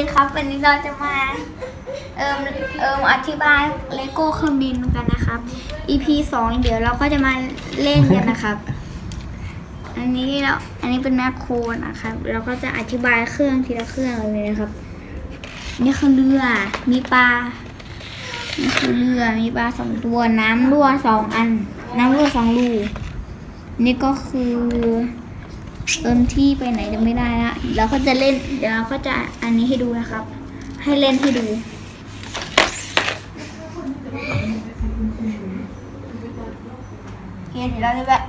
ดีครับ วันนี้เราจะมาเอิมเอิมอธิบายเลโก้เครื่องบินกันนะครับ EP สองเดี๋ยวเราก็จะมาเล่นกันนะครับ อันนี้แล้วอันนี้เป็นแมคโครนะครับ เราก็จะอธิบายเครื่องทีละเครื่องเลยนะครับ นี่คือเรือมีปลานี่คือเรือมีปลาสองตัวน้ำรั่วสองอัน น้ำรั่วสองรูนี่ก็คือ เอิมที่ไปไหนจะไม่ได้ละเราก็จะเล่น เดี๋ยวเราก็จะอันนี้ให้ดูนะครับ ให้เล่นให้ดูโอเคเดี๋ยวเราจะแบบ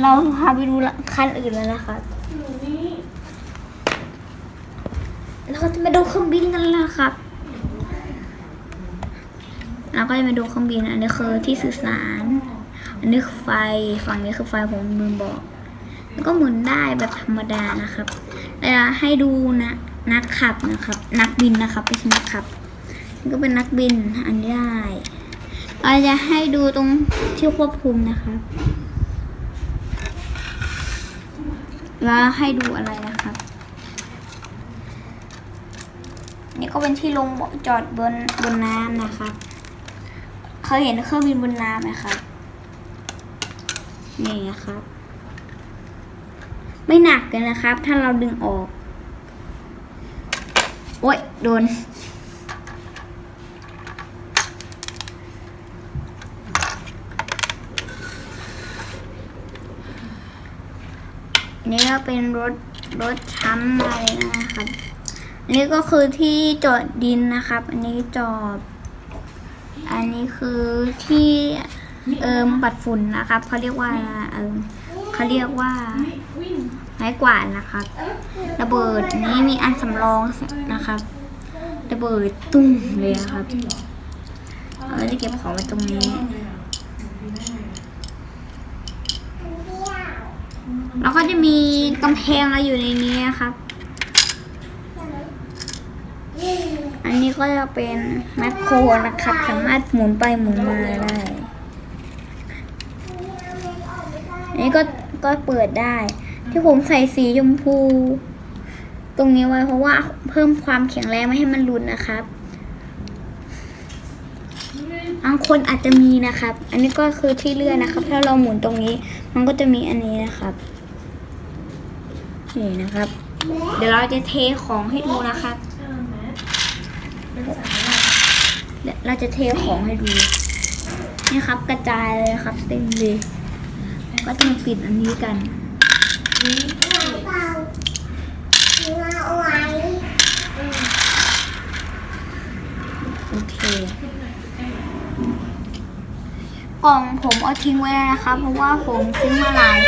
เราพาไปดูคันอื่นแล้วนะครับเราก็จะมาดูเครื่องบินกันแล้วครับ เราก็จะมาดูเครื่องบิน อันนี้คือที่สื่อสาร อันนี้คือไฟ ฝั่งนี้คือไฟผมมือบอก ก็หมุนได้แบบธรรมดานะครับแล้วให้ดูนะนักขับนะครับ นักบินนะครับไม่ใช่นักขับก็เป็นนักบินอันนี้ได้เราจะให้ดูตรงที่ควบคุมนะครับ แล้วให้ดูอะไรนะครับ นี่ก็เป็นที่ลงจอดบนบนน้ำนะครับ เคยเห็นเครื่องบินบนน้ำไหมครับนี่นะครับ ไม่หนักเลยนะครับ ถ้าเราดึงออก โอ๊ย โดน นี่ก็เป็นรถรถช้ำอะไรนะครับ อันนี้ก็คือที่จอดดินนะครับ อันนี้จอดอันนี้คือที่เอิมปัดฝุ่นนะครับเขาเรียกว่าเอิม เขาเรียกว่าไม้กวาดนะครับ ระเบิดนี้มีอันสำรองนะครับ ระเบิดตุ้มเลยครับเราจะเก็บของไว้ตรงนี้แล้วก็จะมีกำแพงอะไรอยู่ในนี้นะครับ อันนี้ก็จะเป็นแมคโครนะครับ สามารถหมุนไปหมุนมาได้ อันนี้ก็ ก็เปิดได้ ที่ผมใส่สีชมพู ตรงนี้ไว้เพราะว่าเพิ่มความแข็งแรงไม่ให้มันหลุดนะครับบางคนอาจจะมีนะครับ อันนี้ก็คือที่เลื่อนนะครับ ถ้าเราหมุนตรงนี้ มันก็จะมีอันนี้นะครับ นี่นะครับ เดี๋ยวเราจะเทของให้ดูนะครับเราจะเทของให้ดู นี่ครับ กระจายเลยครับเต็มเลย ก็จะมาปิดอันนี้กันโอเค กล่องผมเอาทิ้งไว้แล้วนะครับ เพราะว่าผมซื้อมาหลาย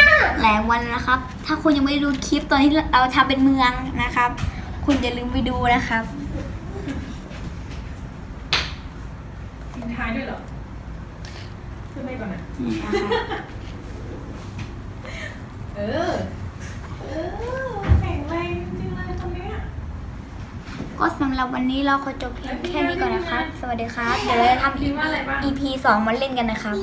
หลายวันแล้วนะครับ ถ้าคุณยังไม่ได้ดูคลิปตอนที่เราทำเป็นเมืองนะครับ คุณอย่าลืมไปดูนะครับทิ้งท้ายด้วยเหรอขึ้นไปก่อนนะนี่นะครับ เออ เออแข็งแรงจริงๆเลยคนเนี้ย ก็สำหรับวันนี้เราขอจบเพียงแค่นี้ก่อนนะครับ สวัสดีครับ เดี๋ยวเราจะทำคิดว่าอะไรบ้าง EP สองมาเล่นกันนะครับ